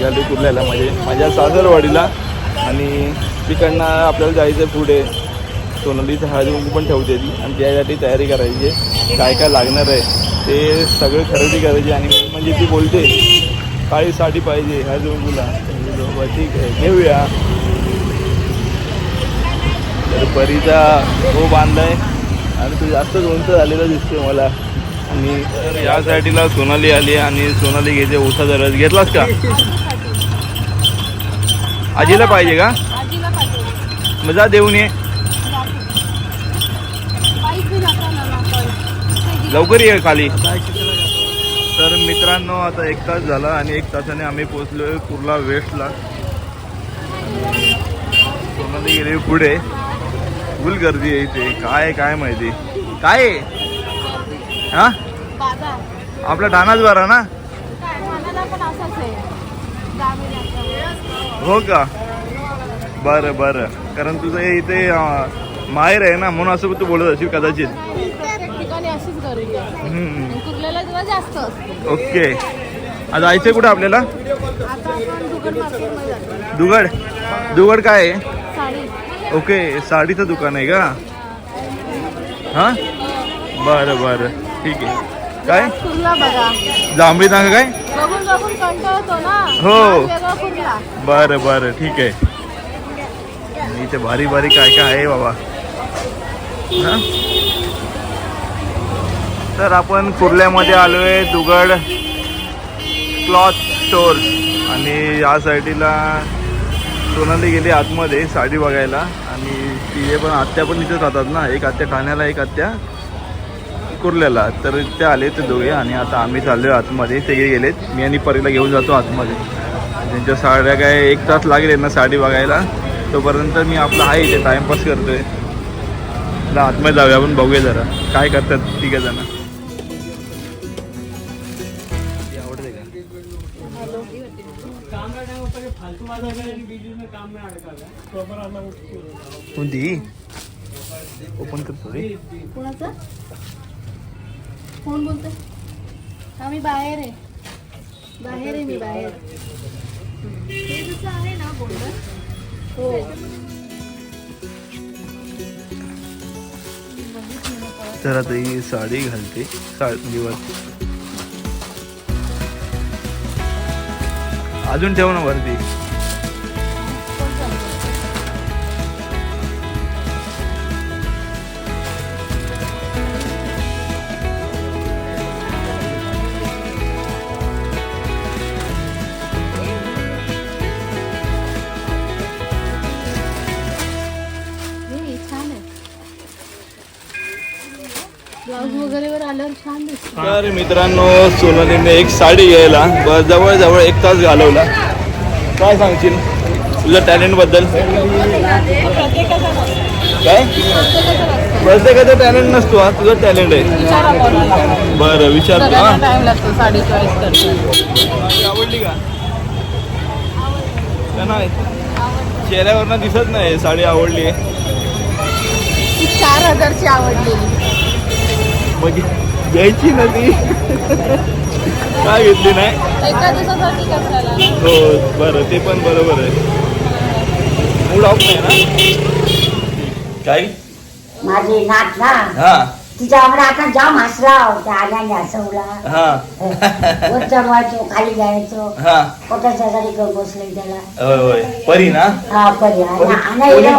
झाले कुर्ल्याला म्हणजे माझ्या सासरवाडीला आणि तिकडनं आपल्याला जायचं पुढे. सोनालीचं हळदी कुंकू पण ठेवते ती. आणि त्यासाठी तयारी करायची आहे. काय काय लागणार आहे ते सगळं खरेदी करायची आणि म्हणजे ती बोलते काळी साडी पाहिजे हळदी कुंकूला ठीक आहे घेऊया. तर परीचा हो बांधलाय. आणि तो जास्त उंच झालेला दिसतोय मला. आणि या साईडला सोनाली आली आणि सोनाली घेते उसाचा रस. घेतलास का? आजीला पाहिजे का? आजीला पाठव मग जा देऊन ये. लवकर ये खाली. तर मित्रांनो आता एक तास झाला आणि एक तासाने आम्ही पोचलोय कुर्ला वेस्टला. गेली पुढे. फुल गर्दी आहे इथे. काय काय माहिती? काय? हा? आपला ठाणाच बरा ना? हो का? बरं बरं. कारण तुझं इथे माहेर आहे ना म्हणून असं तू बोलत असेल कदाचित. ओके. आज जायचंय कुठं आपल्याला? दुगड दुगड काय आहे? साडी. ओके साडीचं दुकान आहे का? हां? बरं बरं. ठीक आहे. काय? जांभळी तांग काय? बघून बघून कंटाळतो ना. हो. वेगळा बरं बरं ठीक आहे. आणि इथे भारी भारी काय काय आहे बाबा. हां? तर आपण कुर्ल्यामध्ये आलोय दुगड क्लॉथ स्टोर. आणि या साईडला सोनाली गेली आतमध्ये साडी बघायला. आणि तिथे पण आत्या पण तिथेच राहतात ना. एक आत्या ठाण्याला एक आत्या कुर्ल्याला तर ते आले ते दोघे आणि आता आम्ही चाललोय आतमध्ये. ते गेलेत. मी आणि परीला घेऊन जातो आतमध्ये. त्यांच्या साड्या काय एक तास लागेल ना साडी बघायला. तोपर्यंत मी आपला आहे इथे. टाइमपास करतोय. आहे आतमध्ये जाऊया आपण बघूया जरा. काय करतात तिघ जण. आवडते का कोणती ओपन करतो कोण बोलतोय? आम्ही बाहेर आहे. बाहेर आहे मी बाहेर. हे जसं आहे ना बोलणं. हो. तर आता ही साडी घालते साडीवर. अजून ठेव ना वरती. आल्यावर छान दिसत. तर मित्रांनो सोनालीने एक साडी घ्यायला ब- जवळजवळ एक तास घालवला. काय सांगशील? तुझ्या टॅलेंटबद्दल? काय? प्रत्येकाचा टॅलेंट नसतो हा. तुझं टॅलेंट आहे. बरं विचारतो हा. टाइम लागतो साडी चॉईस करतो साडी आवडली का? का नाही? चेहऱ्यावरनं दिसत नाही साडी आवडली. ती चार हजारची आवडलेली मग घ्यायची ना ती. काय घेतली नाही? एका दिवसासाठी कशाला हो बरं ते पण बरोबर आहे. मूड ऑफ नाही ना? काय? माझी नात ना हा. तिच्यावर आता जाम हसला होता आल्याने हसवला. हा. वर चढवायचो खाली जायचो. हा. बसले त्याला. परी ना? हा परी.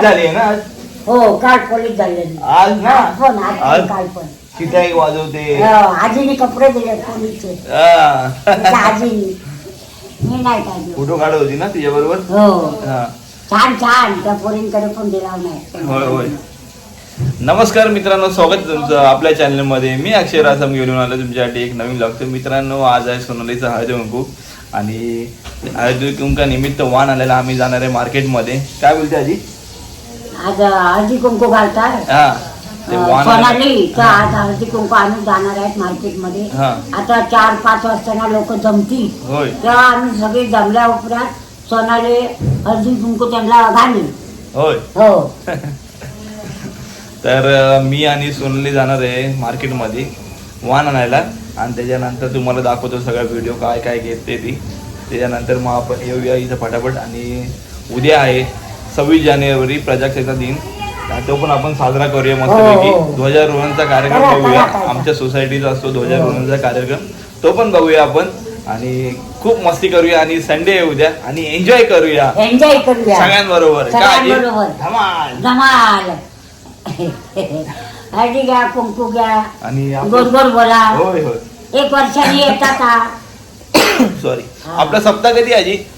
झाली आहे ना आज? हो काल पोलीस झाले आज ना? पण, आज? काल पण. शिटाई वाजवते. हो, आजीने कपडे दिले पोलीसचे हा. तिच्या आजीने मी नाही फोटो काढत होती ना तिच्या बरोबर हो. हा. छान छान. त्या पोरींकडे पण दिला नाही. होय होय. नमस्कार मित्रांनो स्वागत आहे तुमचं आपल्या चॅनलमध्ये. मी अक्षय रासम घेऊन आलो तुमच्यासाठी एक नवीन ब्लॉग तर मित्रांनो आज आहे सोनालीचा हळदी कुंकू. आणि हळदी कुंका निमित्त वाण आलेला आम्ही जाणार आहे मार्केटमध्ये काय बोलते आजी? आज हळदी कुंकू घालतात हा. ते वाण आलेलं- सोनाली तर आज हळदी कुंकू आम्ही जाणार आहेत मार्केटमध्ये. हा. आता चार पाच वाजताना लोक जमतील. होय. तेव्हा आम्ही सगळे जमल्या उपरात सोनाले हळदी कुंकू त्यांना घाली होय. हो. तर अं, मी आणि सोनाली जाणार आहे मार्केटमध्ये वाण आणायला. आणि त्याच्यानंतर तुम्हाला दाखवतो सगळा व्हिडिओ काय काय घेते ती. त्याच्यानंतर मग आपण येऊया इथं फटाफट आणि उद्या आहे सव्वीस जानेवारी प्रजासत्ताक दिन. तो पण आपण साजरा करूया मस्तपैकी. हो, हो. ध्वजारोहणचा कार्यक्रम करा, बघूया. आमच्या सोसायटीचा असतो ध्वजारोहणचा कार्यक्रम. तो पण बघूया आपण. आणि खूप मस्ती करूया आणि संडे आहे उद्या आणि एन्जॉय करूया. एन्जॉय करूया. सगळ्यांबरोबर. काय. धमाल. धमाल. हळदी घ्या कुंकू घ्या. आणि गोड आपलं- गोड बोला. होय होय. एक वर्षाने येतात सॉरी हा. आपला सप्ताह कधी आहे आजी?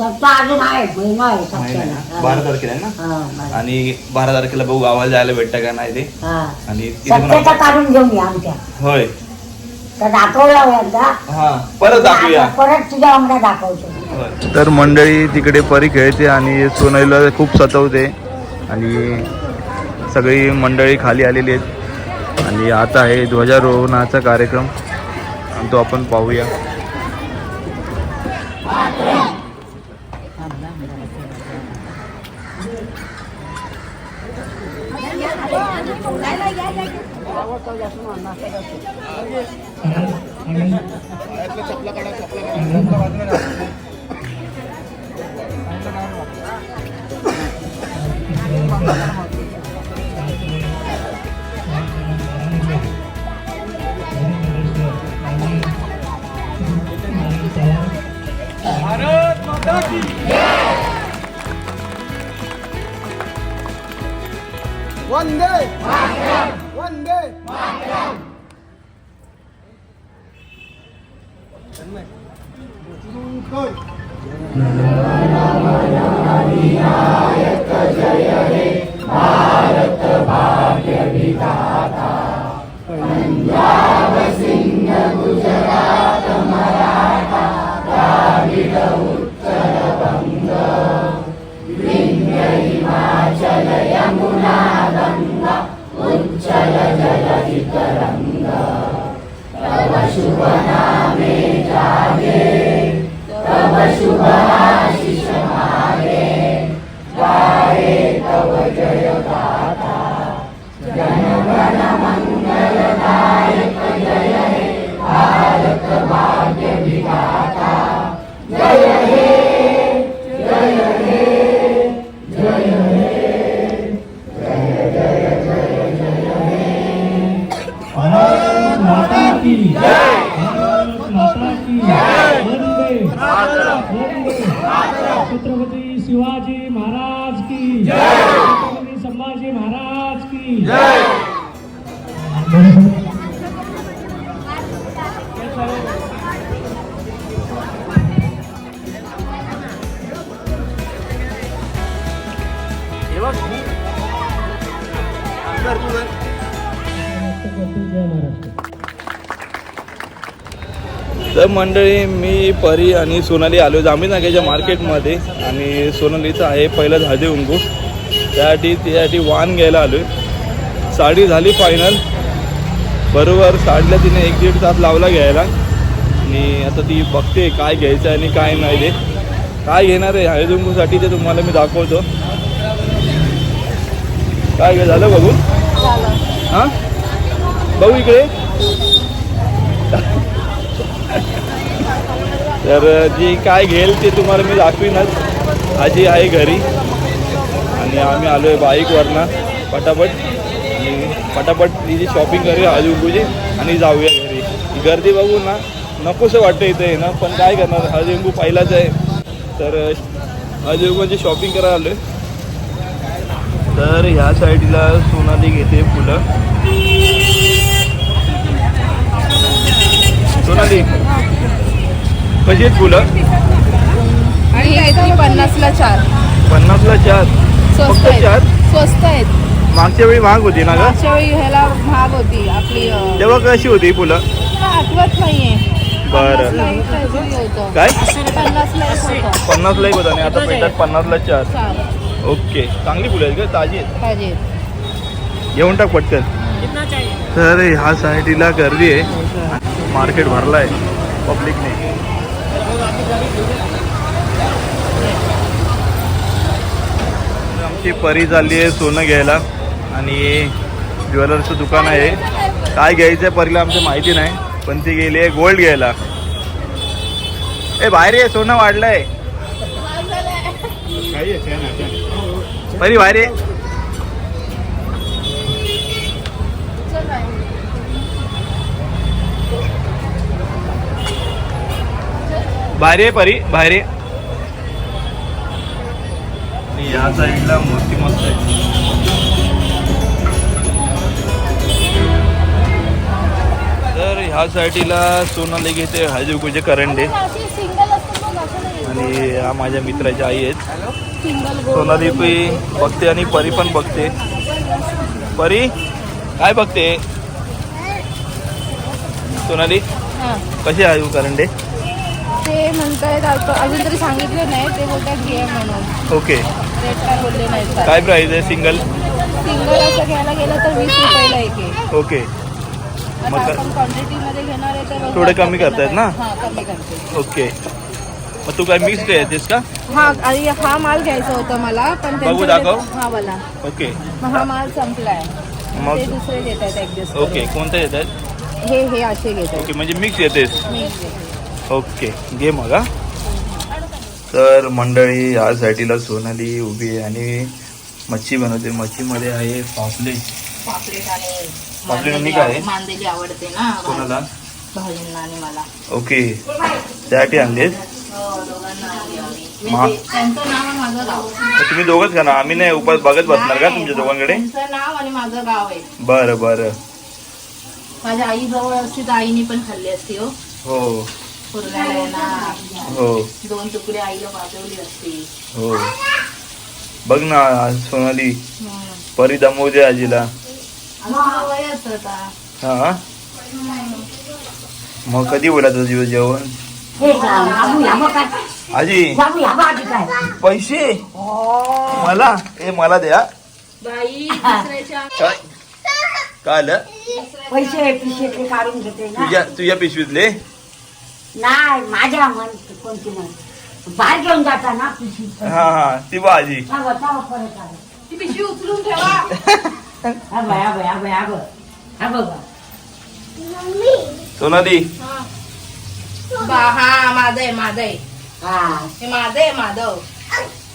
सप्ताह अजून आहे महिना आहे महिना आहे ना? सप्त्याला बारा तारखेला आहे ना? हा, बरं. आणि बारा तारखेला बघू गावाला जायला भेटतं का नाही ते? हा. आणि तिथे पण सत्याचा आपण- काढून घेऊन या आमच्या. होय. तर दाखवला एकदा. हा परत दाखवूया. आता परत तुझ्या अंगडा दाखवतो. होय. तर मंडळी तिकडे परी खेळते आणि सोनईला खूप सतवते. आणि सगळी मंडळी खाली आलेली आहेत. आणि आता आहे ध्वजारोहणाचा कार्यक्रम. आणि तो आपण पाहूया. Bharat One day. तर मंडळी मी परी आणि सोनाली आलो जांभी नाक्याच्या मार्केटमध्ये. आणि सोनालीचं आहे पहिलं हळदी कुंकू त्यासाठी त्यासाठी वाण घ्यायला आलो साडी झाली फायनल बरोबर साडीला तिने एक दीड तास लावला घ्यायला. आणि आता ती बघते काय घ्यायचं आहे आणि काय नाही ते. काय घेणार आहे? हळदी कुंकूसाठी ते तुम्हाला मी दाखवतो. काय झालं बघू हां? बघू इकडे. तर जी काय घेईल ते तुम्हाला मी दाखवीनच. आजी आहे घरी. आणि आम्ही आलो आहे बाईकवरनं. पटापट. आणि पटापट तिची शॉपिंग करूया हळदीकुंकूची आणि जाऊया घरी. गर्दी बघू ना. नकोसं वाटतं इथे ना पण काय करणार? हळदीकुंकू पहिलाच आहे. तर हळदीकुंकूची शॉपिंग करायला आलो आहे तर ह्या साईडला सोनाली घेते फुलं. सोनाली. कशी आहेत फुलं आणि काहीतरी पन्नासला चार. पन्नासला चार. स्वस्त चार आहेत. स्वस्त आहेत. मागच्या वेळी महाग होती ना ग? मागच्या वेळी ह्याला महाग होती. आपली अं, तेव्हा कशी होती ही फुलं? आठवत नाहीये. बरं. पन्नासला एक काहीतरी होतं. काय? पन्नासला एक होतं. पन्नासला एक होता आणि आता भेटतात पन्नासला चार. चार. ओके. चांगली फुलं आहेत का ताजी आहेत. पाहिजे घेऊन टाक पटकन. तर ह्या साईडला गर्दी आहे मार्केट भरला आहे पब्लिकने आमची परी चालली आहे सोनं घ्यायला आणि ज्वेलर्सचं दुकान आहे. काय घ्यायचं आहे परीला आमचं माहिती नाही पण ती गेली आहे गोल्ड घ्यायला. ए बाहेर ये सोनं वाढलंय. परी बाहेर ये. बाहेर ये परी बाहेर ये आणि या साईडला मूर्ती मस्त आहे. तर ह्या साईडला सोनाली घेते करंडे. बघ असं नाही. आणि या माझ्या मित्राच्या आई आहेत. सोनाली पी बघते आणि परी पण बघते. परी काय बघते? सोनाली हा. कसे आहे करंडे? ते म्हणतायत अजून तरी सांगितले नाही ते बोलतात घे म्हणून. ओके. रेट काय बोलले नाहीत काय प्राइस आहे सिंगल सिंगल असं घ्यायला गेलं तर वीस रुपयाला एक आहे. ओके. आता मग काय? आपण क्वांटिटी घेणार आहे तर थोडे कमी करतायत ना? हा कमी करते. ओके. मग तू काय मिक्स येतेस का? हा आणि हा माल घ्यायचा होता मला पण बघू, त्यांच्याकडे- दाखव. हा वाला ओके. मग हा माल संपलाय. मग? ते दुसरे आहेत ऍडजस्ट ओके कोणते येत आहेत हे हे असे घेत आहेत ओके म्हणजे मिक्स येतेस मी घेते. ओके घे मग हा. तर मंडळी या साईडला सोनाली उभी आहे आणि मच्छी बनवते. मच्छीमध्ये आहे पापलेट. पापलेट आणि पापलेट आणि मांदेली काय? मांदेली आवडते ना? कोणाला? भाजींना आणि मला. ओके. त्यासाठी आणलेस हो, म्हणजे त्यांचं नाव आणि माझं गाव. मग तुम्ही दोघंच का ना आम्ही नाही उपास बघत बसणार का तुमच्या दोघांकडे? नाव आणि माझं गाव आहे. बरं बरं. माझ्या आई जवळ असती तर आईने पण खाल्ली असती हो. हो हो. दोन तुकडे आईला पाठवली असती. हो. बघ ना आज सोनाली. परी दमवते आजीला. हा मग कधी बोला तुझं जीव जेवण? हे आजी. पैसे? मला? ए मला द्या. काय? आलं? पैसे तुझ्या तुझ्या पिशवीतले? नाही माझ्या मन कोणती मन बाहेर घेऊन जाता ना पिशवी हा हा ती थांबा, थांबा, परत आलं. ती पिशवी उचलून ठेवा. हा बघ, हा बघ, हा बघ, हा बघ. हा बघ, बघ. सोनाली. बा हा माझं आहे माझं आहे हा. हे माझं आहे माधव.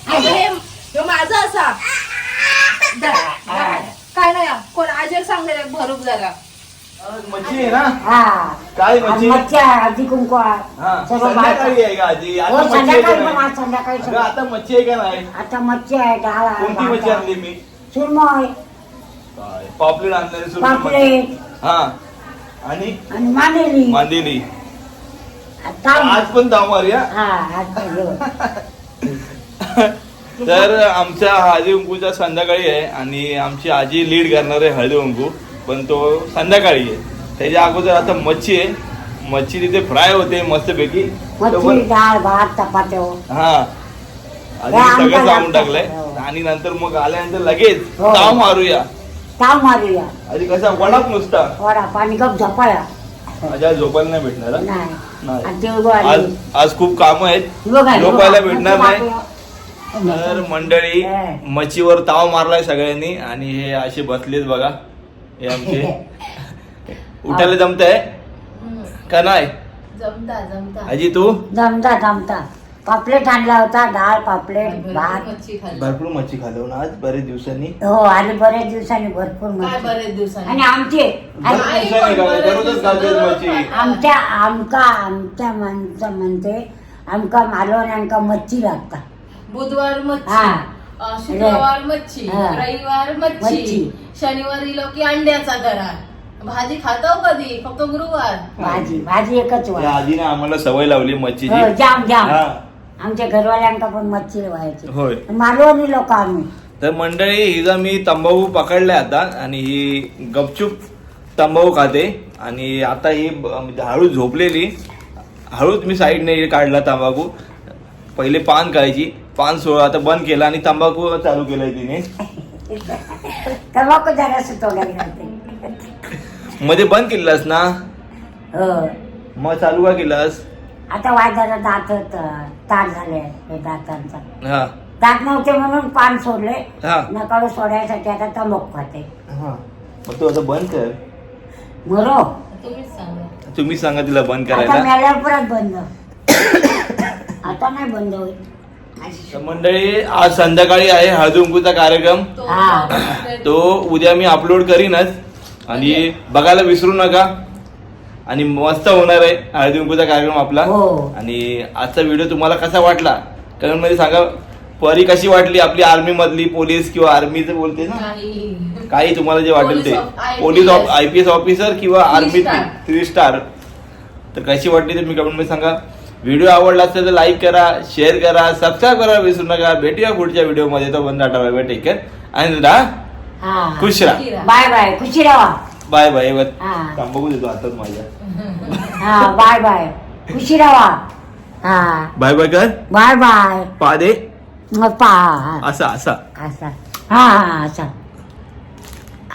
हे हे माझं असा. काय नाही कोण आजी सांगते भरूक जरा. मच्छी आहे ना? हा. काय आणि मच्छी? मच्छी आहे, हळदी कुंकू आहे. हा. सर्व संध्याकाळी बाहेर- आहे का आजी? हो, आता मच्छी आहे संध्याकाळी का नाही? आज संध्याकाळी अगं, सगळं. आता मच्छी आहे का नाही? आता मच्छी आहे डाळ आहे कोणती मच्छी आणली. मी? सुरमई काय, पापलेट आणलेली सुरमई मच्छी. पापलेट. हा. आणि? आणि मांदेली. मांदेली. आज पण मारूया हा? पाहिजे. तर आमच्या हळदी कुंकूचा संध्याकाळी आहे आणि आमची आजी लीड करणार आहे हळदी कुंकू. पण तो संध्याकाळी आहे त्याच्या अगोदर आता मच्छी आहे मच्छी तिथे फ्राय होते मस्तपैकी तो मच्छी पण- डाळ भात चपात्या हा आधी हे सगळं लागतं. टाकलंय हो. आणि नंतर मग आल्यानंतर लगेच हो. ताव मारूया ताव मारूया आधी कसा वडाप नुसता वडा पाणी गप झोपाया माझ्या झोपायला नाही भेटणार हा? नाही नाही. आणि तिळगुळ आज आली. आज खूप काम आहेत झोपायला भेटणार नाही. तर मंडळी हे. मच्छीवर ताव मारलाय सगळ्यांनी आणि हे असे बसलेत बघा हे आमचे. उठायला जमतंय? का नाही? जमता जमता. आजी तू? जमता जमता. पापलेट आणला होता डाळ पापलेट भात. मच्छी खाल्ली. भरपूर मच्छी खाल्लो ना आज? बरेच दिवसांनी? हो आणि बरेच दिवसांनी भरपूर काय मच्छी. बरेच दिवसांनी? आणि आमचे दिवसांनी दररोजच मच्छी. आमच्या आमका आमच्या माणसं म्हणते आमका मालवण्यांका मच्छी लागता बुधवार मच्छी. हा. शुक्रवार मच्छी हा. रविवार मच्छी मच्छी. शनिवार इलो की अंड्याचा करा भाजी खातो कधी? फक्त गुरुवार. भाजी भाजी एकच या वाट. आजीने आम्हाला सवय लावली हो, मच्छीची जाम जाम. हा. आमच्या घरवाल्यांका पण मच्छी व्हायची. होय. मालवणी लोक आम्ही. तर मंडळी हिचा मी तंबाखू पकडलाय आता आणि ही गपचूप तंबाखू खाते. आणि आता ही ब- हळू झोपलेली. हळूच मी साईडने काढला तंबाखू. पहिले पान खायची पान सोड आता बंद केला आणि तंबाखू चालू केलाय तिने. तंबाखू जरा मध्ये बंद केलास ना? हो. मग चालू का केलास? आता वायदाला दात ताट झाले हे दातांचा हा. दात नव्हते म्हणून पान सोडले. हा. नकाळू सोडायसाठी आता तंबाखू खाते. हा. मग तू आता बंद कर. तुम्हीच सांगा. तुम्ही सांगा तिला बंद आता करायला. मेल्यावर परत बंद. आता नाही बंद होईल तर मंडळी आज संध्याकाळी आहे हळदुंकूचा कार्यक्रम. तो. तो उद्या मी अपलोड करीनच. आणि बघायला विसरू नका. आणि मस्त होणार आहे हळदी कुंकूचा कार्यक्रम आपला. हो. आणि आजचा व्हिडिओ तुम्हाला कसा वाटला? कारण मध्ये सांगा. परी कशी वाटली आपली आर्मी मधली पोलीस किंवा आर्मीचं बोलते ना? काही. तुम्हाला जे वाटेल ते. Police. I P S officer किंवा आर्मी. थ्री स्टार तर कशी वाटली तर मी कमेंटमध्ये सांगा. व्हिडिओ आवडला असेल तर लाईक करा शेअर करा सबस्क्राईब करा विसरू नका. भेटूया पुढच्या व्हिडिओमध्ये तो बंद आठवडा टेक केअर आणि राहा. खुश राहा. Bye bye. खुशी राहा. Bye bye. हा. बघू देतो आताच माझ्या. हा बाय बाय. खुशी राहा. हा. बाय बाय कर. Bye bye. पा दे. असा असा. असा. हा असा.